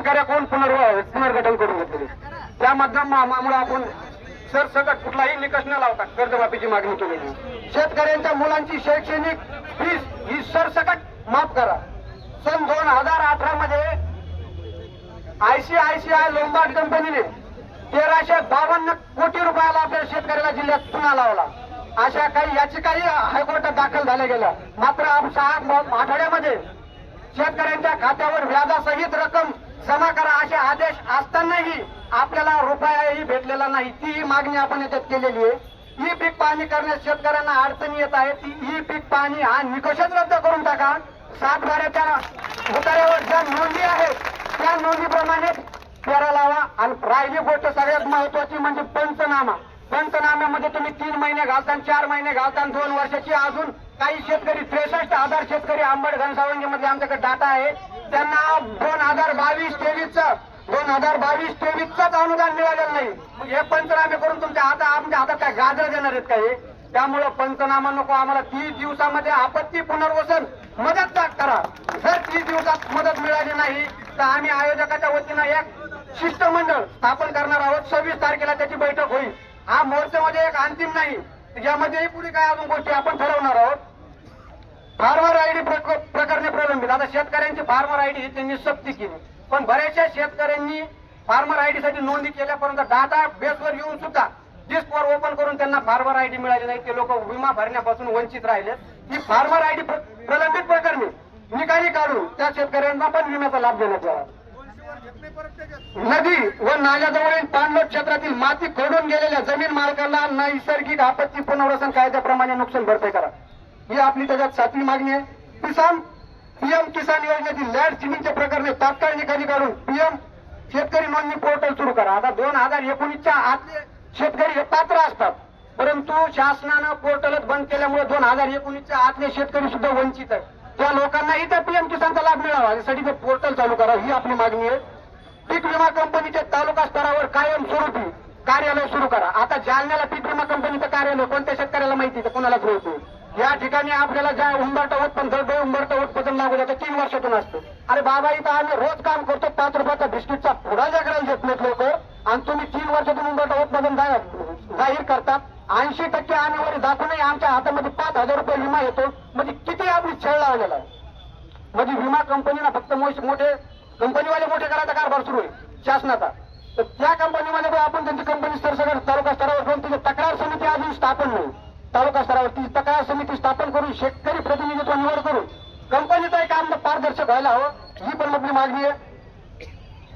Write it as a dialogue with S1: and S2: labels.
S1: शेतकऱ्याकडून पुनर्व पुनर्गठन करून घेतलेले त्या माध्यमामुळे आपण सरसकट कुठलाही निकष न लावता कर्जमाफीची मागणी केलेली शेतकऱ्यांच्या मुलांची शैक्षणिक फीस ही सरसकट माफ करा. सन दोन हजार अठरा मध्ये आयसीआयसीआय लोंबार्ड कंपनीने तेराशे बावन्न कोटी रुपयाला आपल्या शेतकऱ्याला जिल्ह्यात पुन्हा लावला. अशा काही याचिकाही हायकोर्टात दाखल झाल्या गेल्या. मात्र सहा आठवड्यामध्ये शेतकऱ्यांच्या खात्यावर व्याजासहित रक्कम जमा करा असे आदेश असतानाही आपल्याला रुपयाही भेटलेला नाही. तीही मागणी आपण याच्यात केलेली आहे. ई पीक पाहणी करण्यास शेतकऱ्यांना अडचणी येत आहे ती ई पीक पाहणी हा निकषच रद्द करून टाका. सातबाऱ्याच्या उतार्यावर ज्या नोंदी आहेत त्या नोंदीप्रमाणे पेरा लावा आणि राहिली गोष्ट सगळ्यात महत्वाची म्हणजे पंचनामा. पंचनाम्यामध्ये तुम्ही तीन महिने घालता चार महिने घालता दोन वर्षाची अजून काही शेतकरी त्रेसष्ट हजार शेतकरी आंबड घनसावंगीमध्ये आमच्याकडे डाटा आहे. त्यांना दोन हजार बावीस तेवीसचं दोन हजार बावीस तेवीसच अनुदान मिळालेलं नाही. मग हे पंचनामे करून तुमच्या हातात आमच्या हातात काय गाजर देणार आहेत काय? त्यामुळं पंचनामा नको आम्हाला तीस दिवसामध्ये आपत्ती पुनर्वसन मदत करा. जर तीस दिवसात मदत मिळाली नाही तर आम्ही आयोजकाच्या वतीनं एक शिष्टमंडळ स्थापन करणार आहोत. सव्वीस तारखेला त्याची बैठक होईल. हा मोर्चामध्ये एक अंतिम नाही. यामध्येही पुढे काय अजून गोष्टी आपण ठरवणार आहोत फार्मर आयडी प्रकरणे प्रलंबित आता शेतकऱ्यांची फार्मर आयडी त्यांनी सक्ती केली. पण बऱ्याचशा शेतकऱ्यांनी फार्मर आयडी साठी नोंदणी केल्यापर्यंत डाटा बेसवर येऊन सुद्धा डिस्कवर ओपन करून त्यांना फार्मर आयडी मिळाली नाही. ते लोक विमा भरण्यापासून वंचित राहिले. ही फार्मर आयडी प्रलंबित प्रकरणी निकाली काढून त्या शेतकऱ्यांना पण विम्याचा लाभ देण्यात यावा. नदी व नाल्याजवळील पाणलोट क्षेत्रातील माती खोडून गेलेल्या जमीन मालकांना नैसर्गिक आपत्ती पुनर्वसन कायद्याप्रमाणे नुकसान भरपाई करा. ही आपली त्याच्यात सातवी मागणी आहे. किसान पीएम किसान योजनेतील लँड सिमिंगच्या प्रकरणे तात्काळ निकाली काढून पीएम शेतकरी नोंदणी पोर्टल सुरू करा. आता दोन हजार एकोणीसच्या आतले शेतकरी हे पात्र असतात. परंतु शासनानं पोर्टलच बंद केल्यामुळे दोन हजार एकोणीसच्या आतले शेतकरी सुद्धा वंचित आहे त्या लोकांनाही त्या पीएम किसानचा लाभ मिळावा. यासाठी ते पोर्टल चालू करा. ही आपली मागणी आहे. पीक विमा कंपनीच्या तालुका स्तरावर कायमस्वरूपी कार्यालय सुरू करा. आता जालन्याला पीक विमा कंपनीचं कार्यालय कोणत्या शेतकऱ्याला माहिती तर कोणालाच माहिती या ठिकाणी आपल्याला ज्या हुंबट होत पण दर उंबरटा होत लागू तीन वर्षातून असतो. अरे बाबा इथं आम्ही रोज काम करतो पाच रुपयाचा बिस्किटचा पुढा जगरायला देत नाहीत लोक. आणि तुम्ही तीन वर्षातून उंबरटा उत्पादन जाहीर करतात ऐंशी टक्के आणेवारी दाखवूनही आमच्या हातामध्ये पाच हजार रुपये विमा येतो. म्हणजे किती आपली छळ लावलेला आहे. म्हणजे विमा कंपनीला फक्त मोठे कंपनीवाले मोठे करायचा कारभार सुरू आहे शासनाचा. तर त्या कंपनीमध्ये आपण त्यांची कंपनी सरसकट तालुका स्तरावर करून तिथे तक्रार समिती अजून स्थापन नाही. तालुका स्तरावर ती तक्रार समिती स्थापन करून शेतकरी प्रतिनिधित्व निवड करून कंपनीचं काम पारदर्शक व्हायला हवं. ही पण आपली मागणी आहे.